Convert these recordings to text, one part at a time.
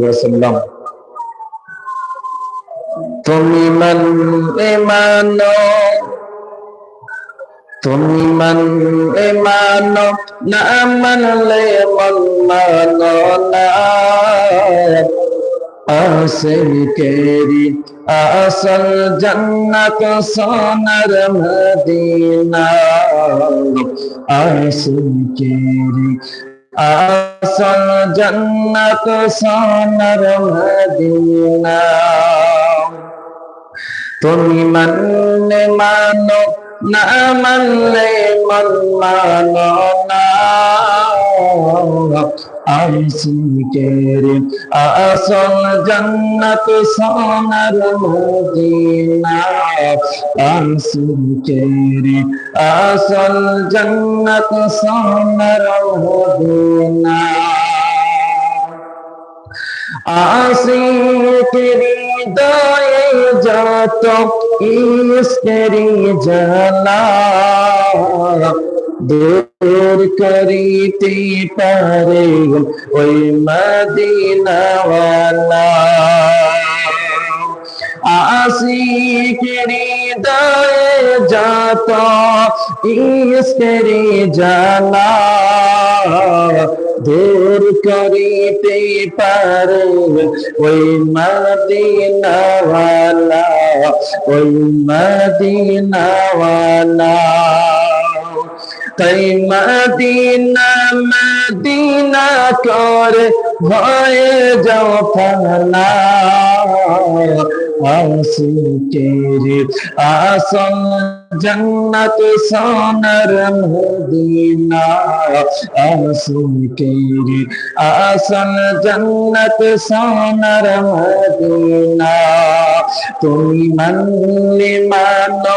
ওয়াসাল্লাম। তুমি মান মানো তুমি মান মানো না মানলে মন মানো না। আসল জন্নত সোনার মদিনা। আসল আসল জন্নত সোনার তুমি মন মানো না মানলে মন মানো না। আইসিকের আসল জন্নত সোনার মদিনা। আইসিকের আসল জন্নত সোনার মদিনা। আশিকেরি দয়ে যত ইস্কেরি জানা দূর করিতে পারে ওই মদিনাওয়ালা। আশিকেরি দয়ে যত ইস্কেরি জানা দূর করিতে পারে ওই মদিনাওয়ালা ওই মদিনাওয়ালা। তাই মদিনা মদিনা করে ভয়ে যাও ফানা আশিকের আসল জন্নত সোনার মদিনা। আশিকের আসল জন্নত সোনার মদিনা। তুমি মানলে মানো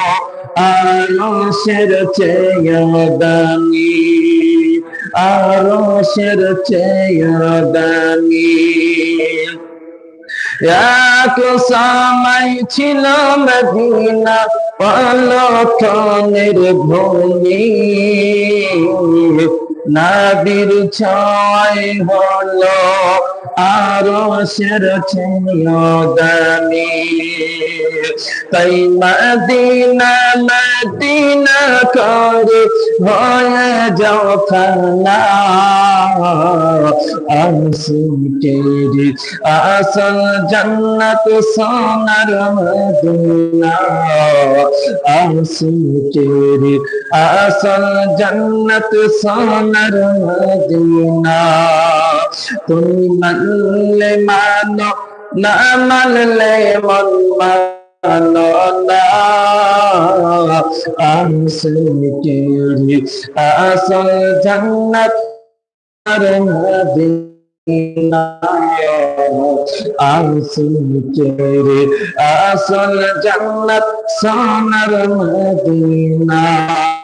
আরশের চেয়দানি আরশের চেয়দানি এক সময় ছিল মদিনা পলক্ষণের ভূমি। নাবির ছয় হলো আরও সের দানি তাই মদিনা মদিনা করে হয়ে যাও খানা আসিকের আসল জন্নত সোনার মদিনা। আসিকের আসল জন্নত সোনার মদিনা। তুমি মানলে মানো, না মানলে মন মানো। আসল জন্নত মদিনা আসিকের আসল জন্নত সোনার মদিনা